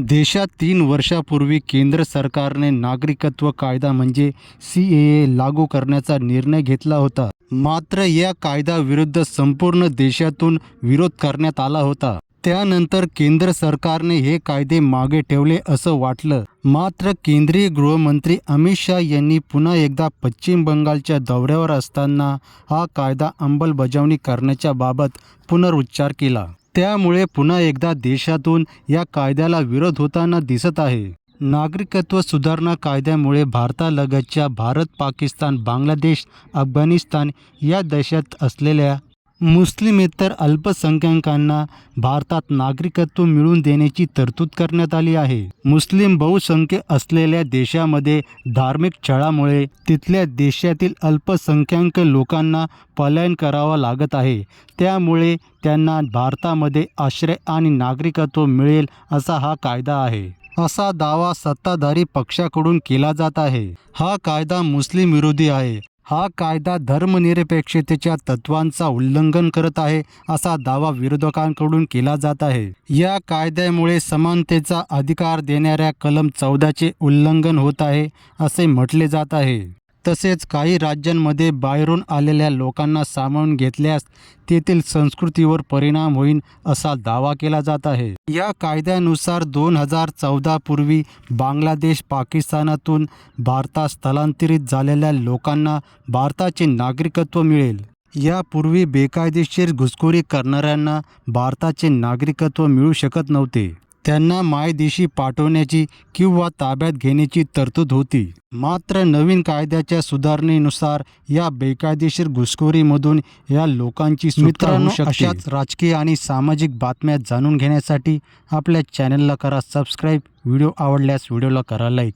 देशात तीन वर्षापूर्वी केंद्र सरकारने नागरिकत्व कायदा म्हणजे सी ए लागू करण्याचा निर्णय घेतला होता. मात्र या कायद्याविरुद्ध संपूर्ण देशातून विरोध करण्यात आला होता. त्यानंतर केंद्र सरकारने हे कायदे मागे ठेवले असं वाटलं. मात्र केंद्रीय गृहमंत्री अमित शाह यांनी पुन्हा एकदा पश्चिम बंगालच्या दौऱ्यावर असताना हा कायदा अंमलबजावणी करण्याच्या बाबत पुनरुच्चार केला. त्यामुळे पुन्हा एकदा देशातून या कायद्याला विरोध होताना दिसत आहे. नागरिकत्व सुधारणा कायद्यामुळे भारतालगतच्या भारत पाकिस्तान बांगलादेश अफगाणिस्तान या देशात असलेल्या मुस्लिमेतर अल्पसंख्याकांना भारतात नागरिकत्व मिळवून देण्याची तरतूद करण्यात आली आहे. मुस्लिम बहुसंख्य असलेल्या देशामध्ये धार्मिक छळामुळे तिथल्या देशातील अल्पसंख्याक लोकांना पलायन करावा लागत आहे. त्यामुळे त्यांना भारतामध्ये आश्रय आणि नागरिकत्व मिळेल असा हा कायदा आहे. असा दावा सत्ताधारी पक्षाकडून केला जात आहे. हा कायदा मुस्लिम विरोधी आहे. हा कायदा धर्मनिरपेक्षतेच्या तत्वांचा उल्लंघन करत आहे असा दावा विरोधकांकडून केला जात आहे. या कायद्यामुळे समानतेचा अधिकार देणाऱ्या कलम चौदाचे उल्लंघन होत आहे असे म्हटले जात आहे. तसेच काही राज्यांमध्ये बाहेरून आलेल्या लोकांना सामावून घेतल्यास तेथील संस्कृतीवर परिणाम होईल असा दावा केला जात आहे. या कायद्यानुसार दोन हजार चौदा पूर्वी बांगलादेश पाकिस्तानातून भारतात स्थलांतरित झालेल्या लोकांना भारताचे नागरिकत्व मिळेल. यापूर्वी बेकायदेशीर घुसखोरी करणाऱ्यांना भारताचे नागरिकत्व मिळू शकत नव्हते. त्यांना मायदेशी पाठवण्याची किंवा ताब्यात घेण्याची तरतूद होती. मात्र नवीन कायद्याच्या सुधारणेनुसार या बेकायदेशीर घुसखोरीमधून या लोकांची शकते. अशाच राजकीय आणि सामाजिक बातम्या जाणून घेण्यासाठी आपल्या चॅनलला करा सबस्क्राईब. व्हिडिओ आवडल्यास व्हिडिओला करा लाईक.